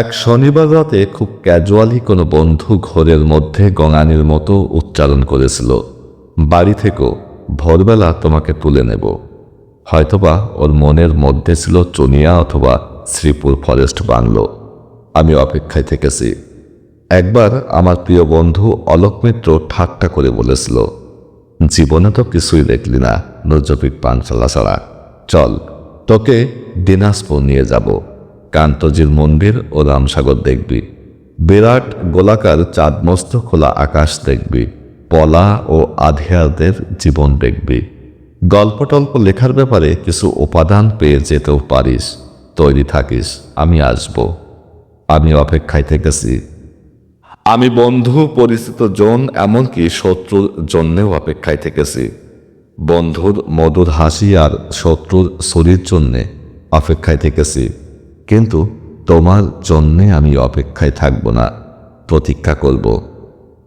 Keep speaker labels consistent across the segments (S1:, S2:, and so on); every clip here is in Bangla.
S1: এক শনিবার রাতে খুব ক্যাজুয়ালি কোনো বন্ধু ঘোরের মধ্যে গঙানির মতো উচ্চারণ করেছিল। বাড়ি থেকেও ভোরবেলা তোমাকে তুলে নেব। হয়তোবা ওর মনের মধ্যে ছিল চুনিয়া অথবা শ্রীপুর ফরেস্ট বাংলো। আমি অপেক্ষায় থেকেছি। একবার আমার প্রিয় বন্ধু অলোক মিত্র ঠাট্টা করে বলেছিল, জীবনে তো কিছুই দেখলি না, নজফিক পানশালা ছাড়া। চল, তোকে দিনাজপুর নিয়ে যাব। কান্তজির মন্দির ও রামসাগর দেখবি। বিরাট গোলাকার চাঁদমস্ত খোলা আকাশ দেখবি। পলা ও আধিয়ারদের জীবন দেখবি। গল্প টল্প লেখার ব্যাপারে কিছু উপাদান পেয়ে যেতেও পারিস। তৈরি থাকিস, আমি আসব। আমি অপেক্ষায় থেকেছি। আমি বন্ধু, পরিচিত জন, এমনকি শত্রুর জন্যেও অপেক্ষায় থেকেছি। বন্ধুর মধুর হাসি আর শত্রুর শরীর জন্যে অপেক্ষায় থেকেছি। কিন্তু তোমার জন্যে আমি অপেক্ষায় থাকব না, প্রতীক্ষা করব।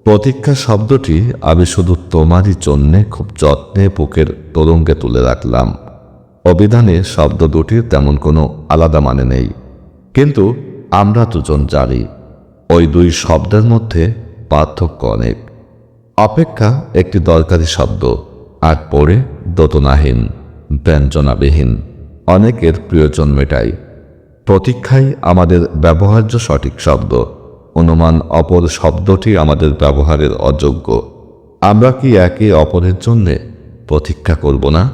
S1: প্রতীক্ষা শব্দটি আমি শুধু তোমারই জন্যে খুব যত্নে বুকের তরঙ্গে তুলে রাখলাম। অভিধানে শব্দ দুটির তেমন কোনো আলাদা মানে নেই। কিন্তু আমরা দুজন জানি, ওই দুই শব্দের মধ্যে পার্থক্য অনেক। অপেক্ষা একটি দরকারি শব্দ, আর পরে দোতনাহীন, ব্যঞ্জনাবিহীন, অনেকের প্রিয়জন মেটাই প্রতীক্ষাই আমাদের ব্যবহার্য সঠিক শব্দ। অনুমান অপর শব্দটি আমাদের ব্যবহারের অযোগ্য। আমরা কি একে অপরের জন্যে প্রতীক্ষা করব না?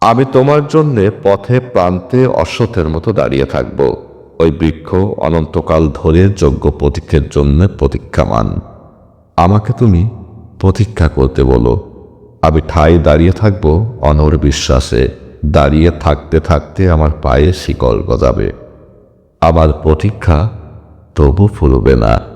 S1: আমি তোমার জন্যে পথে প্রান্তে অশ্বথের মতো দাঁড়িয়ে থাকব। ওই বৃক্ষ অনন্তকাল ধরে যোগ্য প্রতীক্ষের জন্য প্রতীক্ষামান। আমাকে তুমি প্রতীক্ষা করতে বলো। আমি ঠাই দাঁড়িয়ে থাকব অনর বিশ্বাসে দাঁড়িয়ে থাকতে থাকতে আমার পায়ে শিকল গজাবে। আমার প্রতীক্ষা তবু ফুলবে না।